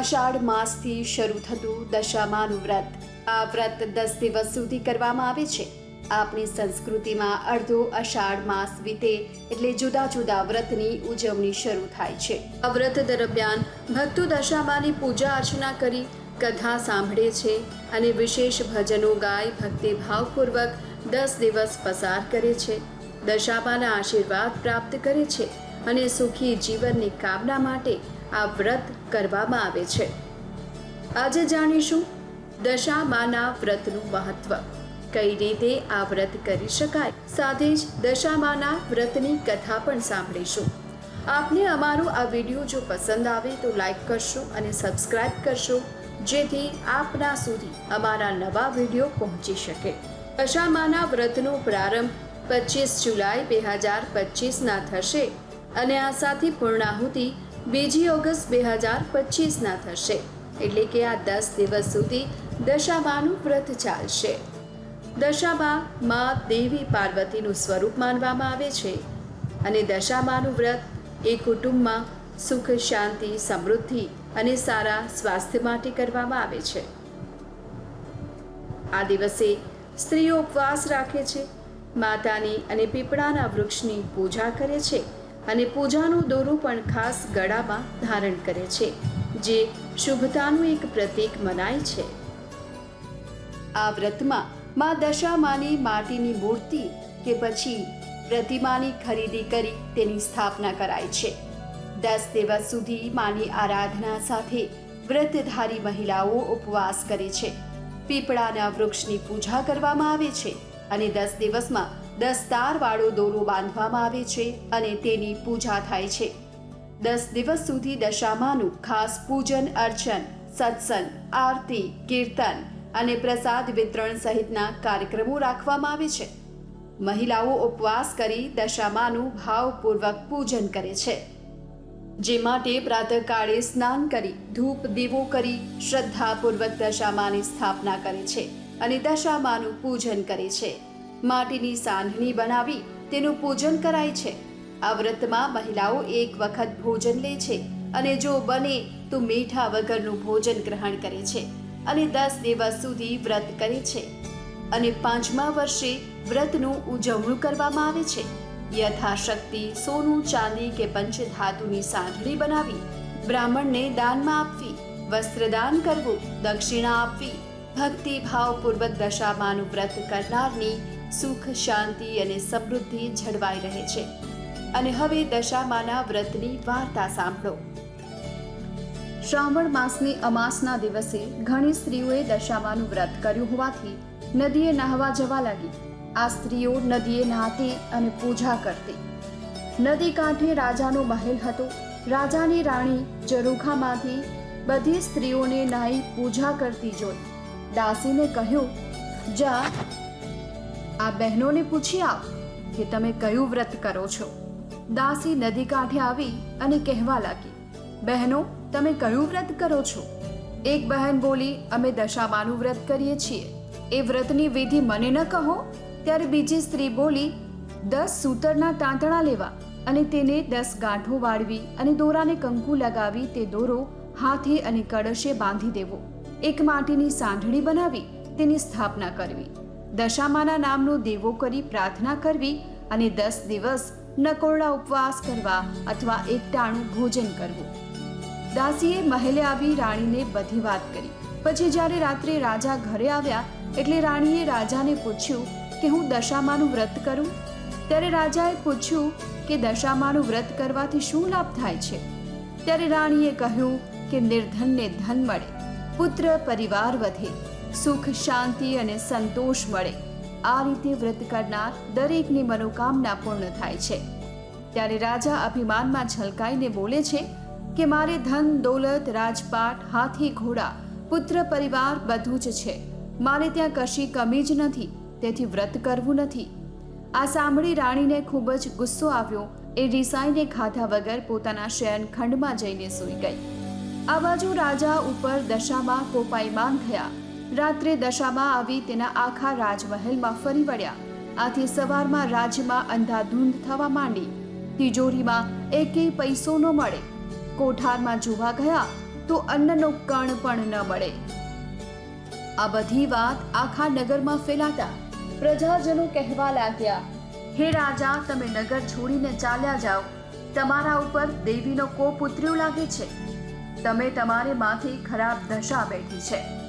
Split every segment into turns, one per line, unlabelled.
અષાઢ માસથી શરૂ થતું દશામાનું વ્રત આ વ્રત દસ દિવસ સુધી કરવામાં આવે છે. આપણી સંસ્કૃતિમાં અડધો અષાઢ માસ વીતે એટલે જુદા જુદા વ્રતની ઉજવણી શરૂ થાય છે. આ વ્રત દરમિયાન ભક્તો દશામાની પૂજા અર્ચના કરી, કથા સાંભળે છે અને વિશેષ ભજનો ગાય ભક્તિભાવપૂર્વક દસ દિવસ પસાર કરે છે. દશામાના આશીર્વાદ પ્રાપ્ત કરે છે અને સુખી જીવનની કામના માટે આ વ્રત કરવામાં આવે છે. આજે જાણીશું દશામાના વ્રતનું મહત્વ. કઈ રીતે આ વ્રત કરી શકાય? સાથે જ દશામાના વ્રતની કથા પણ સાંભળીશું. આપને અમારો આ વીડિયો જો પસંદ આવે તો લાઈક કરશો અને સબસ્ક્રાઇબ કરશો, જેથી આપના સુધી અમારા નવા વીડિયો પહોંચી શકે. દશામાના વ્રતનો પ્રારંભ પચીસ જુલાઈ બે હજાર પચીસના થશે અને આ સાથે પૂર્ણાહુતિ બીજી ઓગસ્ટ બે હજાર પચીસના થશે. એટલે કે આ દસ દિવસ સુધી દશામાનું વ્રત ચાલશે. દશાબા માં દેવી પાર્વતીનું સ્વરૂપ માનવામાં આવે છે. અને દશામાનું વ્રત એ કુટુંબમાં સુખ, શાંતિ, સમૃદ્ધિ અને સારા સ્વાસ્થ્ય માટે કરવામાં આવે છે. આ દિવસે સ્ત્રીઓ ઉપવાસ રાખે છે. માતાની અને પીપળાના વૃક્ષની પૂજા કરે છે. અને પૂજાનું દોરું પણ ખાસ ગળામાં ધારણ કરે છે, જે શુભતાનું એક પ્રતીક મનાય છે. આ વ્રતમાં મા દશામાની માટીની મૂર્તિ કે પછી પ્રતિમાની ખરીદી કરી તેની સ્થાપના કરાય છે. દસ દિવસ સુધી માની આરાધના સાથે વ્રતધારી મહિલાઓ ઉપવાસ કરે છે. પીપળાના વૃક્ષની પૂજા કરવામાં આવે છે અને દસ દિવસમાં દસ તારવાળો દોરો બાંધવામાં આવે છે અને તેની પૂજા થાય છે. દસ દિવસ સુધી દશામાનું ખાસ પૂજન, અર્ચન, સત્સંગ, આરતી, કીર્તન અને પ્રસાદ વિતરણ સહિતના કાર્યક્રમો રાખવામાં આવે છે. મહિલાઓ ઉપવાસ કરી દશામાનું ભાવપૂર્વક પૂજન કરે છે. જે માટે પ્રાતઃકાળે સ્નાન કરી, ધૂપ દીવો કરી, શ્રદ્ધાપૂર્વક દશામાની સ્થાપના કરે છે અને દશામાનું પૂજન કરે છે. માટીની સાંઢણી બનાવી તેનું પૂજન કરાય છે. આ વ્રતમાં મહિલાઓ એક વખત ભોજન લે છે અને જો બને તો મીઠા વગરનું ભોજન ગ્રહણ કરે છે અને દસ દિવસ સુધી વ્રત કરે છે. અને પાંચમા વર્ષે વ્રતનું ઉજવણું કરવામાં આવે છે. યથાશક્તિ સોનું, ચાંદી કે પંચધાતુની સાંઠળી બનાવી બ્રાહ્મણને દાનમાં આપવી, વસ્ત્રદાન કરવું, દક્ષિણા આપવી ભક્તિ ભાવપૂર્વક દશામાનું વ્રત કરનારની સુખ, શાંતિ અને સમૃદ્ધિ જળવાઈ રહે છે. અને હવે દશામાના વ્રતની વાર્તા સાંભળો. શ્રાવણ માસની અમાસના દિવસે ઘણી સ્ત્રીઓએ દશામાનું વ્રત કર્યું હોવાથી નદીએ નાહવા જવા લાગી. આ સ્ત્રીઓ નદીએ નહાતી અને પૂજા કરતી. નદી કાંઠે રાજાનો મહેલ હતો. રાજાની રાણી જરૂખામાંથી બધી સ્ત્રીઓને નાહી પૂજા કરતી જોઈ. દાસીને કહ્યું, જા આ બહેનોને પૂછી આવ કે તમે કયું વ્રત કરો છો. દાસી નદી કાંઠે આવી અને કહેવા લાગી, બહેનો, તમે કયું વ્રત કરો છો? એક બહેન બોલી, અમે દશામાનું વ્રત કરીએ છીએ. એ વ્રતની વિધિ મને ન કહો. ત્યારે બીજી સ્ત્રી બોલી, દસ સૂતરના તાંતણા લેવા. અને તેને દસ ગાંઠો વાળવી અને દોરાને કંકુ લગાવી તે દોરો હાથે અને કળશે બાંધી દેવો. એક માટીની સાંઢણી બનાવી તેની સ્થાપના કરવી. દશામાના નામનો દેવો કરી પ્રાર્થના કરવી અને દસ દિવસ નકોરડા ઉપવાસ કરવા અથવા એકટાણું ભોજન કરવું. દાસીએ મહેલે આવી રાણીને બધી વાત કરી. પછી જ્યારે રાત્રે રાજા ઘરે આવ્યા, એટલે રાણીએ રાજાને પૂછ્યું કે હું દશામાનું વ્રત કરું? ત્યારે રાજાએ પૂછ્યું કે દશામાનું વ્રત કરવાથી શું લાભ થાય છે? ત્યારે રાણીએ કહ્યું કે નિર્ધનને ધન મળે, પુત્ર પરિવાર વધે. સુખ, શાંતિ અને સંતોષ મળે. આ રીતે વ્રત કરનાર દરેકની મનોકામના પૂર્ણ થાય છે. ત્યારે રાજા અભિમાનમાં છલકાઈને બોલે છે કે, મારે ધન, દોલત, રાજપાટ, હાથી, ઘોડા, પુત્ર, પરિવાર બધું જ છે. મારે ત્યાં કશી કમી જ નથી, તેથી વ્રત કરવું નથી. આ સાંભળી રાણીને ખૂબ જ ગુસ્સો આવ્યો. એ રિસાઈને ખાધા વગર પોતાના શયનખંડમાં જઈને સૂઈ ગઈ. આ બાજુ રાજા ઉપર દશામાં કોપાયમાન થયા. રાત્રે દશામાં આવી તેના આખા રાજમહેલમાં ફરી વળ્યા. આથી સવારમાં રાજ્યમાં અંધાધૂંધ થવા માંડી. તિજોરીમાં એકેય પૈસો ન મળે. કોઠારમાં જોવા ગયા તો અન્નનો કણ પણ ન મળે. આ બધી વાત આખા નગરમાં ફેલાતા પ્રજાજનો કહેવા લાગ્યા, હે રાજા, તમે નગર છોડીને ચાલ્યા જાઓ. તમારા ઉપર દેવીનો કોપ ઉતર્યો લાગે છે. તમે તમારે માથે ખરાબ દશા બેઠી છે.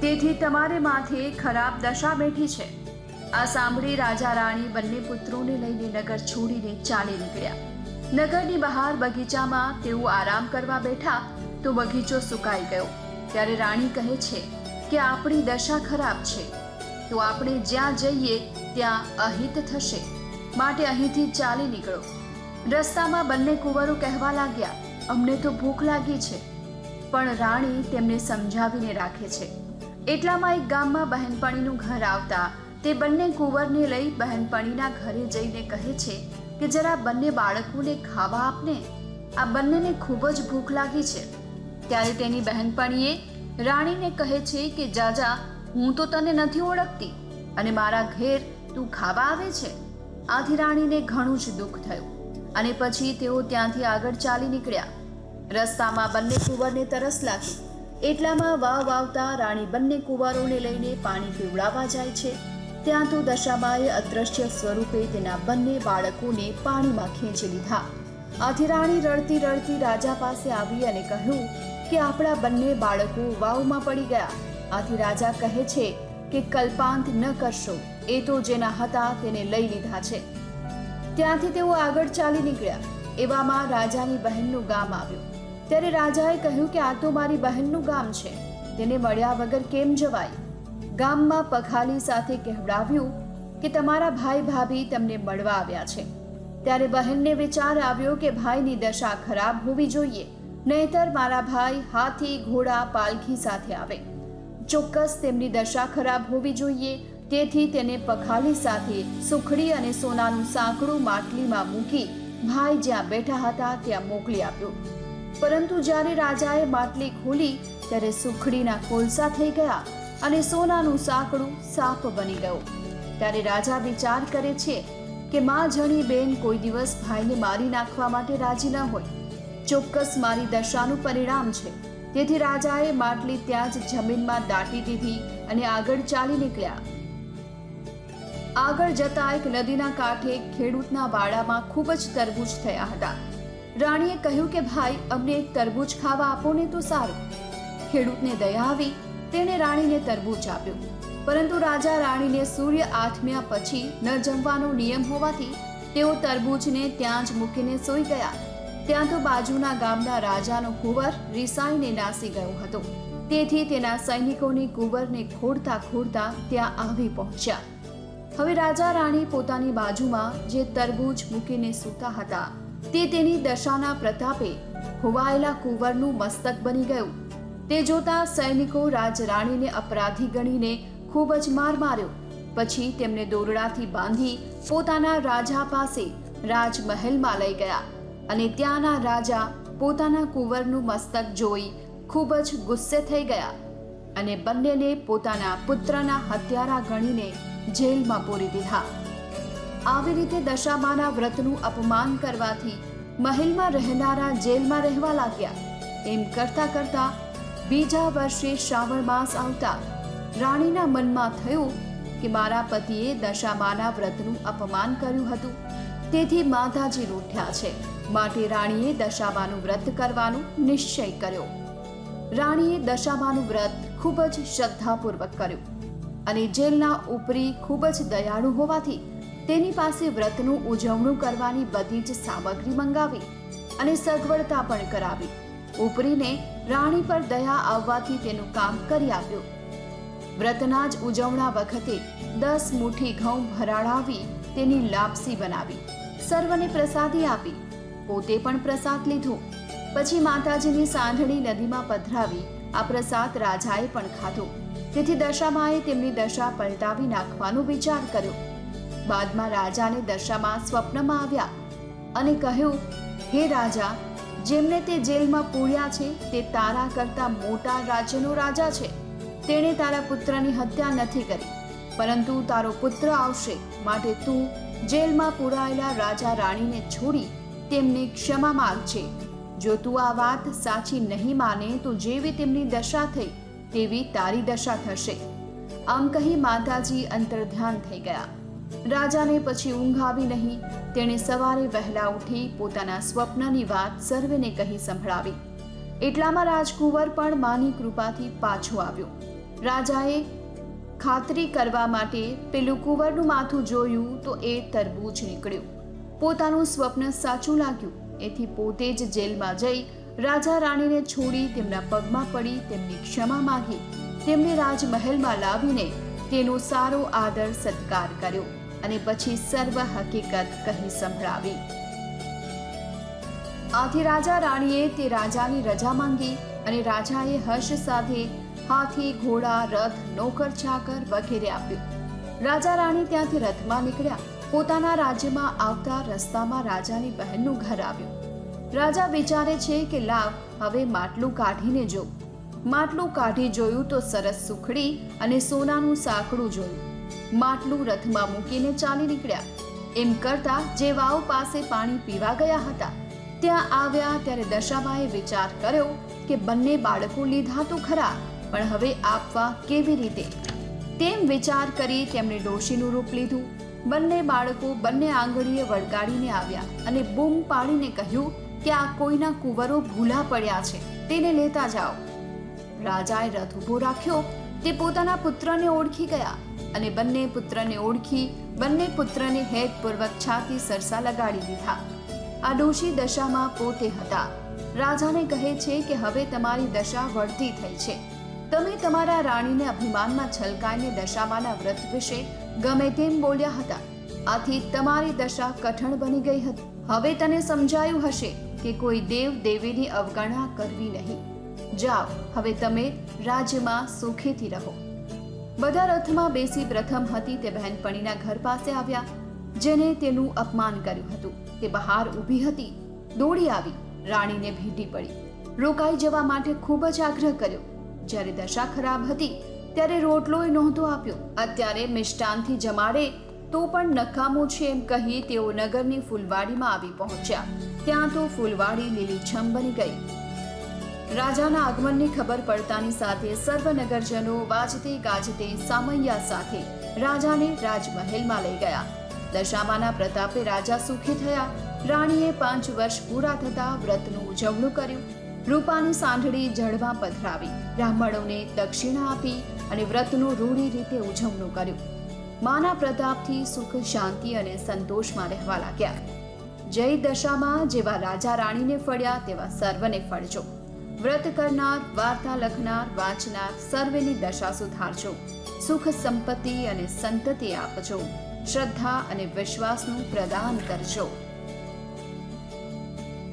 તેથી તમારે માથે ખરાબ દશા બેઠી છે. આ સાંભળી રાજા રાણી બંને પુત્રોને લઈને નગર છોડીને ચાલી નીકળ્યા. નગરની બહાર બગીચામાં તેઓ આરામ કરવા બેઠા તો બગીચો સુકાઈ ગયો. ત્યારે રાણી કહે છે કે આપણી દશા ખરાબ છે. તો આપણે જ્યાં જઈએ ત્યાં અહિત થશે. માટે અહીંથી ચાલી નીકળો. રસ્તામાં બંને કુંવરો કહેવા લાગ્યા, અમને તો ભૂખ લાગી છે. પણ રાણી તેમને સમજાવીને રાખે છે એટલામાં એક ગામમાં બહેનપણીનું ઘર આવતા, તે બંને કુંવરને લઈ બહેનપણીના ઘરે જઈને કહે છે કે, જરા બંને બાળકોને ખાવા આપને? આ બંનેને ખૂબ જ ભૂખ લાગી છે. ત્યારે તેની બહેનપણીએ રાણીને કહે છે કે, જાજા, હું તો તને નથી ઓળખતી અને મારા ઘેર તું ખાવા આવે છે. આથી રાણીને ઘણું જ દુઃખ થયું અને પછી તેઓ ત્યાંથી આગળ ચાલી નીકળ્યા. રસ્તામાં બંને કુંવરને તરસ લાગી. એટલામાં વાવ વાવતા રાણી બંને કુંવારોને લઈને પાણી પીવડાવવા જાય છે. ત્યાં તો દશાબાએ અદ્રશ્ય સ્વરૂપે તેના બંને બાળકોને પાણીમાં ખેંચી લીધા. આથી રાણી રડતી રડતી રાજા પાસે આવી અને કહ્યું કે આપણા બંને બાળકો વાવમાં પડી ગયા. આથી રાજા કહે છે કે કલ્પાંત ન કરશો, એ તો જેના હતા તેને લઈ લીધા છે. ત્યાંથી તેઓ આગળ ચાલી નીકળ્યા. એવામાં રાજાની બહેનનું ગામ આવ્યું. ત્યારે રાજાએ કહ્યું કે આ તો મારી બહેનનું ગામ છે. તેને મળ્યા વગર કેમ જવાય? ગામમાં પખાલી સાથે કહેવડાવ્યું કે તમારા ભાઈ ભાભી તમને મળવા આવ્યા છે. ત્યારે બહેનને વિચાર આવ્યો કે ભાઈની દશા ખરાબ હોવી જોઈએ, નહીતર મારા ભાઈ હાથી, ઘોડા, પાલખી સાથે આવે. ચોક્કસ તેમની દશા ખરાબ હોવી જોઈએ, તેથી તેને પખાલી સાથે સુખડી અને સોનાનું સાંકડું માટલીમાં મૂકી ભાઈ જ્યાં બેઠા હતા ત્યાં મોકલી આપ્યો. પરંતુ જ્યારે રાજાએ માટલી ખોલી, ત્યારે સુખડીના કોલસા થઈ ગયા અને સોનાનું સાંકડું સાપ બની ગયું. ત્યારે રાજા વિચાર કરે છે કે માં જણી બેન કોઈ દિવસ ભાઈને મારી નાખવા માટે રાજી ન હોય. ચોક્કસ મારી દશાનું પરિણામ છે. તેથી રાજાએ માટલી ત્યાં જ જમીનમાં દાટી દીધી અને આગળ ચાલી નીકળ્યા. આગળ જતા એક નદીના કાંઠે ખેડૂતના વાડામાં ખૂબ જ તરબૂચ થયા હતા. રાણીએ કહ્યું કે ભાઈ, અમને એક તરબૂચ ખાવા આપો ને તો સારું. ખેડૂતને દયા આવી, તેણે રાણીને તરબૂચ આપ્યું. પરંતુ રાજા રાણીને સૂર્ય આઠમ્યા પછી ન જમવાનો નિયમ હોવાથી તેઓ તરબૂચને ત્યાં જ મૂકીને સૂઈ ગયા. ત્યાં તો બાજુના ગામના રાજાનો કુંવર રિસાઈને નાસી ગયો હતો. તેથી તેના સૈનિકોની કુંવરને ખોડતા ખોડતા ત્યાં આવી પહોંચ્યા. હવે રાજા રાણી પોતાની બાજુમાં જે તરબૂચ મૂકીને સૂતા હતા તે તેની દશાના પ્રતાપે હોવાયેલા કુંવરનું મસ્તક બની ગયું. તે જોતા સૈનિકો રાજરાણીને અપરાધી ગણીને ખૂબ જ માર માર્યો. પછી તેમને દોરડાથી બાંધી પોતાના રાજા પાસે રાજમહેલમાં લઈ ગયા અને ત્યાંના રાજા પોતાના કુંવરનું મસ્તક જોઈ ખૂબ જ ગુસ્સે થઈ ગયા અને બંનેને પોતાના પુત્રના હત્યારા ગણીને જેલમાં પૂરી દીધા. આવી રીતે દશામાના વ્રતનું અપમાન કરવાથી મહેલમાં રહેનારા જેલમાં રહેવા લાગ્યા. એમ કરતા કરતા બીજા વર્ષે શ્રાવણ માસ આવતા રાણીના મનમાં થયું કે મારા પતિએ દશામાના વ્રતનું અપમાન કર્યું હતું. તેથી માતાજી રૂઠ્યા છે. માટે રાણીએ દશામાનું વ્રત કરવાનું નિશ્ચય કર્યો. રાણીએ દશામાનું વ્રત ખૂબ જ શ્રદ્ધાપૂર્વક કર્યું. અને જેલના ઉપરી ખૂબ જ દયાળુ હોવાથી તેની પાસે વ્રતનું ઉજવણું કરવાની બધી જ સામગ્રી મંગાવી અને સગવડતા પણ કરાવી. ઉપરીને રાણી પર દયા આવવાથી તેનું કામ કરી આપ્યું. વ્રતના જ ઉજવણા વખતે દસ મુઠ્ઠી ઘઉં ભરાડાવી તેની લાપસી બનાવી, સર્વને પ્રસાદી આપી. પોતે પણ પ્રસાદ લીધો. પછી માતાજીની સાંધણી નદીમાં પધરાવી આ પ્રસાદ રાજાએ પણ ખાધો. તેથી દશામાએ તેમની દશા પલટાવી નાખવાનો વિચાર કર્યો. બાદમાં રાજાને દશામાં સ્વપ્નમાં આવ્યા અને કહ્યું, હે રાજા, જેમને તે જેલમાં પૂર્યા છે, તે તારા કરતા મોટા રાજ્યનો રાજા છે. તેણે તારા પુત્રની હત્યા નથી કરી, પરંતુ તારો પુત્ર આવશે. માટે તું જેલમાં પૂરાયેલા રાજા રાણીને છોડી તેમને ક્ષમા માંગજે જો તું આ વાત સાચી નહીં માને, તો જેવી તેમની દશા થઈ, તેવી તારી દશા થશે. આમ કહી માતાજી અંતર્ધ્યાન થઈ ગયા. રાજાને પછી ઊંઘ આવી નહીં. તેણે સવારે વહેલા ઉઠી પોતાના સ્વપ્નની વાત સર્વેને કહી સંભળાવી. એટલામાં રાજકુંવર પણ માની કૃપાથી પાછો આવ્યો. રાજાએ ખાતરી કરવા માટે પેલું કુંવરનું માથું જોયું તો એ તરબૂચ નીકળ્યું. પોતાનું સ્વપ્ન સાચું લાગ્યું. એથી પોતે જ જેલમાં જઈ રાજા રાણીને છોડી તેમના પગમાં પડી તેમની ક્ષમા માંગી. તેમને રાજમહેલમાં લાવીને તેનો સારો આદર સત્કાર કર્યો. અને પછી સર્વ હકીકત કહી સંભળાવી. આથી રાજા રાણીએ તે રાજાની રજા માંગી અને રાજાએ હર્ષ સાથે હાથી, ઘોડા, રથ, નોકર, ચાકર વગેરે આપ્યું. રાજા રાણી ત્યાંથી રથમાં નીકળ્યા. પોતાના રાજ્યમાં આવતા રસ્તામાં રાજાની બહેનનું ઘર આવ્યું. રાજા વિચારે છે કે, લાવ, હવે માટલું કાઢીને જો. માટલું કાઢી જોયું તો સરસ સુખડી અને સોનાનું સાંકડું જોયું. માટલું રથમાં મૂકીને ચાલી નીકળ્યા. એમ કરતા જે વાવ પાસે પાણી પીવા ગયા હતા. ત્યાં આવ્યા ત્યારે દશાબાએ વિચાર કર્યો કે બંને બાળકો લીધા તો ખરા, પણ હવે આપવા કેવી રીતે? તેમ વિચાર કરી તેમણે ડોશીનું રૂપ લીધું. બંને બાળકો બંને આંગળીએ વળગાડીને આવ્યા અને બૂમ પાડીને કહ્યું કે આ કોઈના કુંવરો ભૂલા પડ્યા છે, તેને લેતા જાઓ. રાજાએ રથ ઊભો રાખ્યો. તે પોતાના પુત્રને ઓળખી ગયા. અને બંને પુત્રને ઓળખી બંને પુત્રને હેતપૂર્વક છાતી સરસા લગાડી દીધા. આ ડોશી દશામાં પોતે હતા. રાજાને કહે છે કે હવે તમારી દશા વળતી થઈ છે. તમે તમારા રાણીને અભિમાનમાં છલકાઈને દશામાના વ્રત વિશે ગમે તેમ બોલ્યા હતા. આથી તમારી દશા કઠણ બની ગઈ હતી. હવે તને સમજાયું હશે કે કોઈ દેવ દેવીની અવગણના કરવી નહીં. જાઓ, હવે તમે રાજ્યમાં સુખેથી રહો. બધા રથમાં બેસી પ્રથમ હતી તે બહેનપણીના ઘર પાસે આવ્યા, જેને તેનું અપમાન કર્યું હતું. તે બહાર ઊભી હતી, દોડી આવી, રાણીને ભેટી પડી. રોકાઈ જવા માટે ખૂબ જ આગ્રહ કર્યો. જ્યારે દશા ખરાબ હતી, ત્યારે રોટલોય નહોતો આપ્યો. અત્યારે મિષ્ટાનથી જમાડે, તો પણ નકામું છે એમ કહી તેઓ નગરની ફૂલવાડીમાં આવી પહોંચ્યા. ત્યાં તો ફૂલવાડી લીલીછમ બની ગઈ. રાજાના આગમનની ખબર પડતાની સાથે સર્વ નગરજનો વાજતે ગાજતે સામૈયા સાથે રાજાને રાજમહેલમાં લઈ ગયા. દશામાના પ્રતાપે રાજા સુખી થયા. રાણીએ પાંચ વર્ષ પૂરા થતા વ્રતનું ઉજવણું કર્યું. રૂપાની સાંઢળી જળમાં પધરાવી બ્રાહ્મણોને દક્ષિણા આપી અને વ્રતનું રૂઢી રીતે ઉજવણું કર્યું. માના પ્રતાપથી સુખ, શાંતિ અને સંતોષમાં રહેવા લાગ્યા. જય દશામાં જેવા રાજા રાણીને ફળ્યા તેવા સર્વને ફળજો. વ્રત કરનાર, વાર્તા લખનાર, વાંચનાર સર્વેની દશા સુધારજો. સુખ સંપત્તિ અને સંતતિ આપજો. શ્રદ્ધા અને વિશ્વાસનું પ્રદાન કરજો.